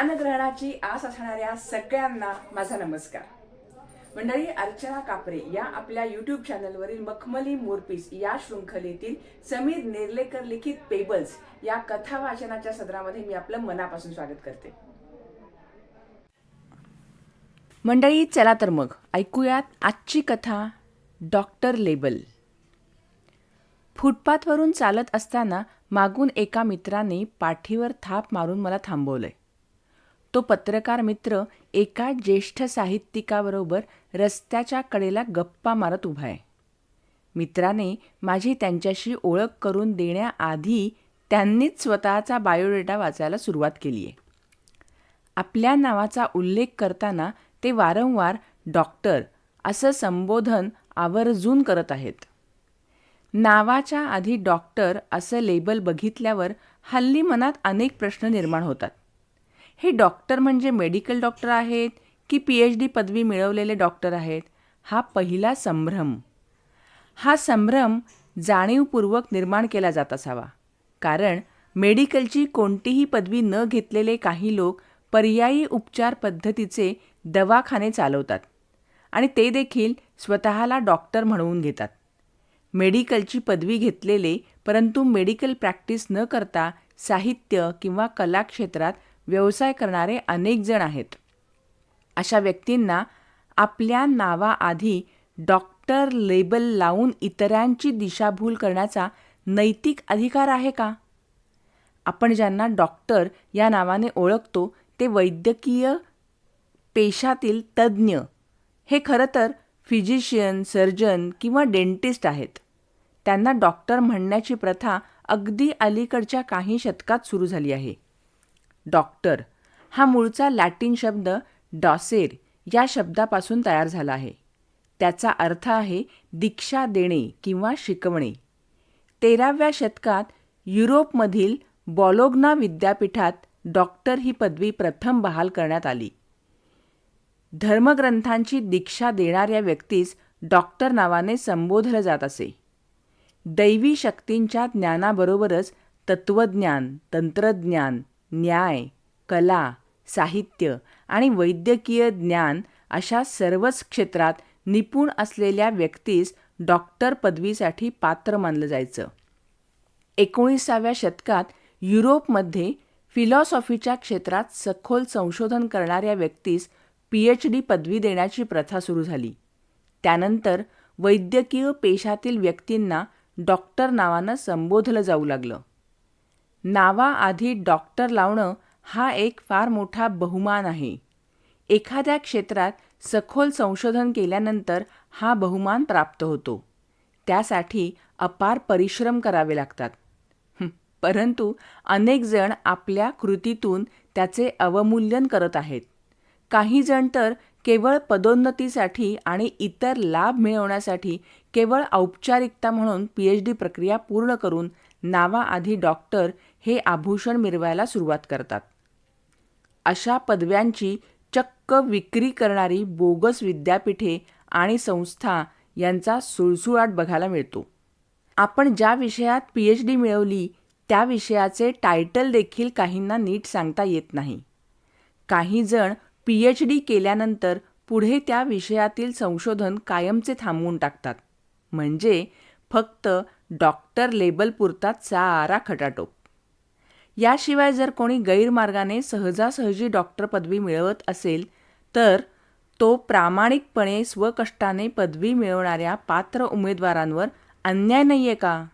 ज्ञानग्रहणाची आस असणाऱ्या सगळ्यांना माझा नमस्कार. मंडळी अर्चना कापरे या आपल्या युट्यूब चॅनलवरील मखमली मोरपीस या शृंखलेतील समीर नेर्लेकर लिखित पेबल्स या कथा वाचनाच्या सदरामध्ये मी आपलं मनापासून स्वागत करते. मंडळी चला तर मग ऐकूयात आजची कथा डॉक्टर लेबल. फुटपाथवरून चालत असताना मागून एका मित्राने पाठीवर थाप मारून मला थांबवलंय. तो पत्रकार मित्र एका ज्येष्ठ साहित्यिकाबरोबर रस्त्याच्या कडेला गप्पा मारत उभा आहे. मित्राने माझी त्यांच्याशी ओळख करून देण्याआधी त्यांनीच स्वतःचा बायोडेटा वाचायला सुरुवात केली आहे. आपल्या नावाचा उल्लेख करताना ते वारंवार डॉक्टर असं संबोधन आवर्जून करत आहेत. नावाच्या आधी डॉक्टर असं लेबल बघितल्यावर हल्ली मनात अनेक प्रश्न निर्माण होतात. हे डॉक्टर म्हणजे मेडिकल डॉक्टर आहेत की पी एच डी पदवी मिळवलेले डॉक्टर आहेत? हा पहिला संभ्रम. हा संभ्रम जाणीवपूर्वक निर्माण केला जात असावा. कारण मेडिकलची कोणतीही पदवी न घेतलेले काही लोक पर्यायी उपचार पद्धतीचे दवाखाने चालवतात आणि ते देखील स्वतःला डॉक्टर म्हणवून घेतात. मेडिकलची पदवी घेतलेले परंतु मेडिकल प्रॅक्टिस न करता साहित्य किंवा कला क्षेत्रात व्यवसाय करणारे अनेक जण आहेत. अशा व्यक्तींना आपल्या नावाआधी डॉक्टर लेबल लावून इतरांची दिशाभूल करण्याचा नैतिक अधिकार आहे का? आपण ज्यांना डॉक्टर या नावाने ओळखतो ते वैद्यकीय पेशातील तज्ज्ञ. हे खरं तर फिजिशियन सर्जन किंवा डेंटिस्ट आहेत. त्यांना डॉक्टर म्हणण्याची प्रथा अगदी अलीकडच्या काही शतकात सुरू झाली आहे. डॉक्टर. हा मूळचा लॅटिन शब्द डॉसेर या शब्दापासून तयार झाला आहे. त्याचा अर्थ आहे दीक्षा देणे किंवा शिकवणे. तेराव्या शतकात युरोपमधील बॉलोग्ना विद्यापीठात डॉक्टर ही पदवी प्रथम बहाल करण्यात आली. धर्मग्रंथांची दीक्षा देणाऱ्या व्यक्तीस डॉक्टर नावाने संबोधलं जात असे. दैवी शक्तींच्या ज्ञानाबरोबरच तत्त्वज्ञान तंत्रज्ञान न्याय कला साहित्य आणि वैद्यकीय ज्ञान अशा सर्वच क्षेत्रात निपुण असलेल्या व्यक्तीस डॉक्टर पदवीसाठी पात्र मानलं जायचं. एकोणीसाव्या शतकात युरोपमध्ये फिलॉसॉफीच्या क्षेत्रात सखोल संशोधन करणाऱ्या व्यक्तीस पी एच डी पदवी देण्याची प्रथा सुरू झाली. त्यानंतर वैद्यकीय पेशातील व्यक्तींना डॉक्टर नावानं संबोधलं जाऊ लागलं. नावाआधी डॉक्टर लावणं हा एक फार मोठा बहुमान आहे. एखाद्या क्षेत्रात सखोल संशोधन केल्यानंतर हा बहुमान प्राप्त होतो. त्यासाठी अपार परिश्रम करावे लागतात. परंतु अनेक जण आपल्या कृतीतून त्याचे अवमूल्यन करत आहेत. काही जण तर केवळ पदोन्नतीसाठी आणि इतर लाभ मिळवण्यासाठी केवळ औपचारिकता म्हणून पी एच डी प्रक्रिया पूर्ण करून नावाआधी डॉक्टर हे आभूषण मिरवायला सुरुवात करतात. अशा पदव्यांची चक्क विक्री करणारी बोगस विद्यापीठे आणि संस्था यांचा सुळसुळाट बघायला मिळतो. आपण ज्या विषयात पी एच डी मिळवली त्या विषयाचे टायटल देखील काहींना नीट सांगता येत नाही. काही जण पी एच डी केल्यानंतर पुढे त्या विषयातील संशोधन कायमचे थांबवून टाकतात. म्हणजे फक्त डॉक्टर लेबलपुरता सारा खटाटोप. याशिवाय जर कोणी गैरमार्गाने सहजासहजी डॉक्टर पदवी मिळवत असेल तर तो प्रामाणिकपणे स्वकष्टाने पदवी मिळवणाऱ्या पात्र उमेदवारांवर अन्याय नाही आहे का?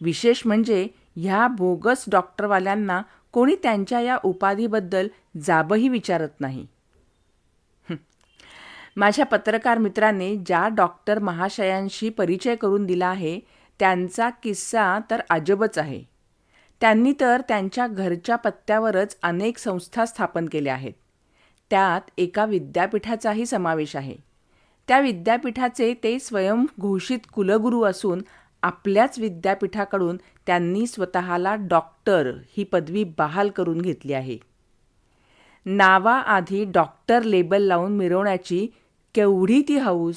विशेष म्हणजे ह्या बोगस डॉक्टरवाल्यांना कोणी त्यांच्या या उपाधीबद्दल जाबही विचारत नाही. माझ्या पत्रकार मित्राने ज्या डॉक्टर महाशयांशी परिचय करून दिला आहे त्यांचा किस्सा तर अजबच आहे. त्यांनी तर त्यांच्या घरच्या पत्त्यावरच अनेक संस्था स्थापन केल्या आहेत. त्यात एका विद्यापीठाचाही समावेश आहे. त्या विद्यापीठाचे ते स्वयंघोषित कुलगुरू असून आपल्याच विद्यापीठाकडून त्यांनी स्वतःला डॉक्टर ही पदवी बहाल करून घेतली आहे. नावाआधी डॉक्टर लेबल लावून मिरवण्याची केवढी ती हौस?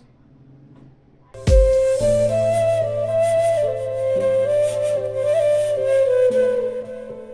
Música